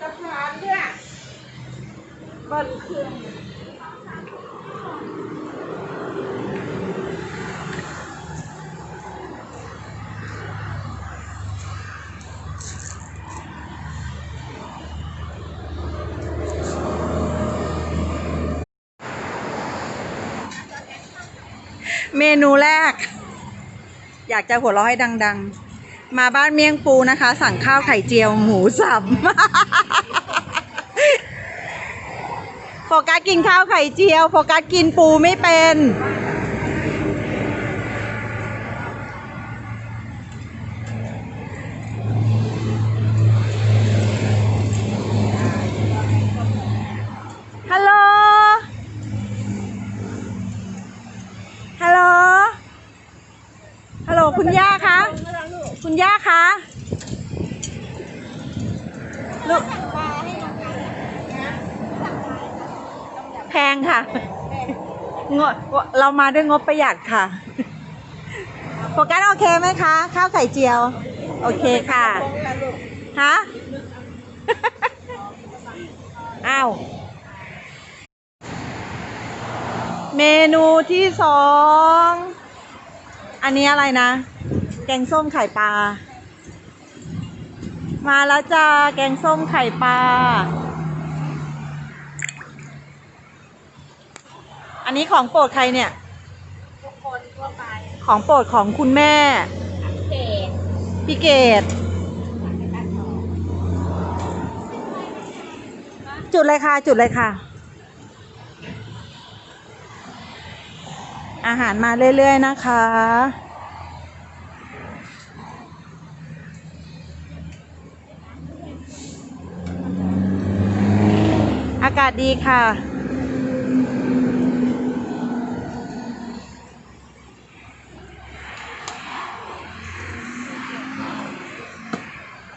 นี่มีกระพานด้วยบิ้ลเครื่องเมนูแรก อยากจะหัวเราะให้ดัง ๆ มาบ้านเมี่ยงปูนะคะ สั่งข้าวไข่เจียวหมูสับโฟกัสกินข้าวไข่เจียวโฟกัสกินปูไม่เป็น ฮัลโหล ฮัลโหล ฮัลโหล คุณย่าคะ คุณย่าคะลูกแพงค่ะงบเรามาด้วยงบประหยัดค่ะโฟกัสโอเคไหมคะ ข้าวไข่เจียว โอเคค่ะฮะอ้าวเมนูที่สอง อันนี้อะไรนะ แกงส้มไข่ปลา มาแล้วจ้า แกงส้มไข่ปลา อันนี้ของโปรดใครเนี่ย ทุกคนทั่วไปของโปรดของคุณแม่ เกตพี่เกดจุดเลยค่ะ จุดเลยค่ะ อาหารมาเรื่อย ๆ นะคะากาศดีค่ะ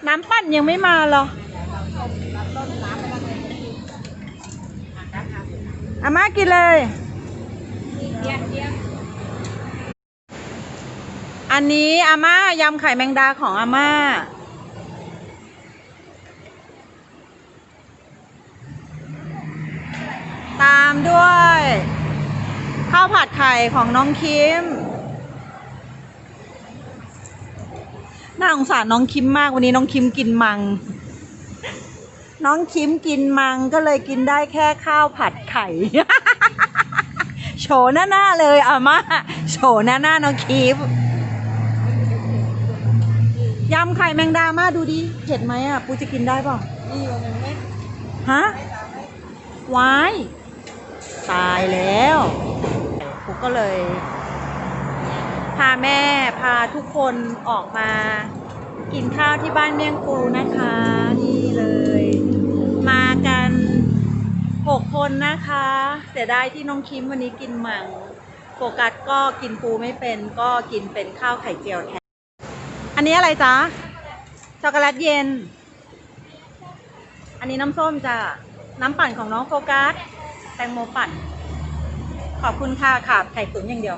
น้ำปั่นยังไม่มาหรออาม่ากินเลย อันนี้อาม่ายำไข่แมงดาของอาม่า ตามด้วย ข้าวผัดไข่ของน้องคิม น่าสงสารน้องคิมมากวันนี้น้องคิมกินมัง น้องคิมกินมังก็เลยกินได้แค่ข้าวผัดไข่ โฉหน้าหน้าเลยอาม่าโฉหน้าหน้าน้องคิมยำไข่แมงดามาดูดิเผ็ดไหมอะ ปูจะกินได้ป่านี่อยู่หนึ่งเม็ดฮะวาย ตายแล้วปูก็เลย พาแม่พาทุกคนออกมา กินข้าวที่บ้านเมี่ยงปูนะคะนี่เลย มากันหกคนนะคะ เสียดายที่น้องคิมวันนี้กินมังโฟกัสก็กินปูไม่เป็นก็กินเป็นข้าวไข่เจียวแทน อันนี้อะไรจ๊ะ ช็อกโกแลตเย็น อันนี้น้ำส้มจ้ะ น้ำปั่นของน้องโฟกัส แตงโมปั่น ขอบคุณค่ะขาดไข่ตุ๋นอย่างเดียว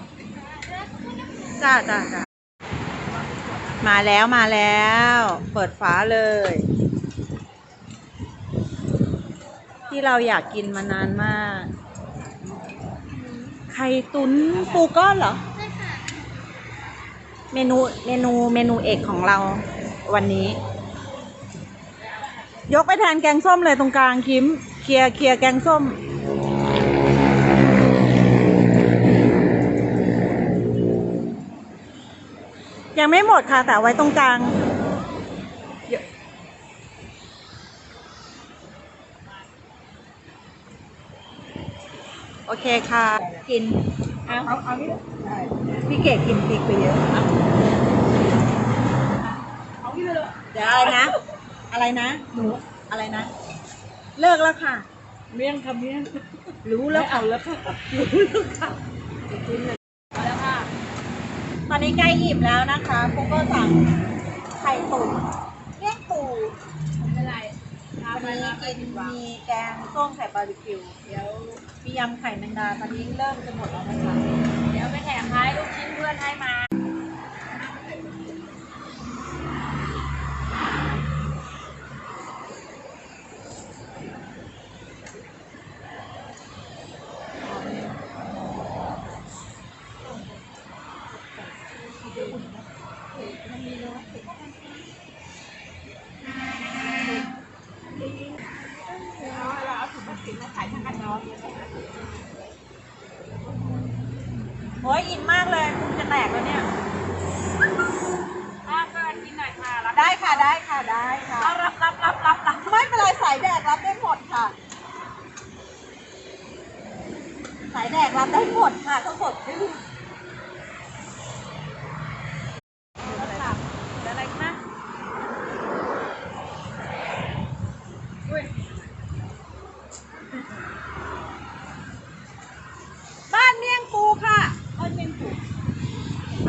จ้าจ้าจ้ามาแล้วมาแล้ว เปิดฝาเลย ที่เราอยากกินมานานมาก ไข่ตุ๋นปูก้อนเหรอเมนูเมนูเมนูเอกของเราวันนี้ ยกไปแทนแกงส้มเลยตรงกลางคิม เคลียร์เคลียร์แกงส้ม ยังไม่หมดค่ะ แต่เอาไว้ตรงกลางเยอะโอเคค่ะ กิน เอาเอาเอานี่ได้พี่เกดกินพริกไปเยอะ เอานี่เลยเดี๋ยวอะไรนะ อะไรนะ หนูอะไรนะ เลิกแล้วค่ะ เมี่ยงค่ะเมี่ยงรู้แล้วค่ะเอาแล้วค่ะรู้แล้วค่ะเอาแล้วค่ะ ตอนนี้ใกล้อิ่มแล้วนะคะปุ๊กก็สั่งไข่ตุ๋นเมี่ยงปูไม่เป็นไรวันนี้กินมีแกงส้มไข่บาร์บีคิว เดี๋ยวมียำไข่แมงดาตอนนี้เริ่มจะหมดแล้วนะคะ เดี๋ยวไปแถมท้ายลูกชิ้นเพื่อนให้มาเอาถุงพลาสติกมาขายทางกันเนาะ โอ้ยอินมากเลยพุงจะแตกแล้วเนี่ยถ้าเพื่อนกินหน่อยค่ะรับได้ค่ะได้ค่ะได้ค่ะ เอารับรับรับรับรับไม่เป็นไรสายแดกรับได้หมดค่ะ สายแดกรับได้หมดค่ะทั้งหมดชื่อ รับอะไรนะ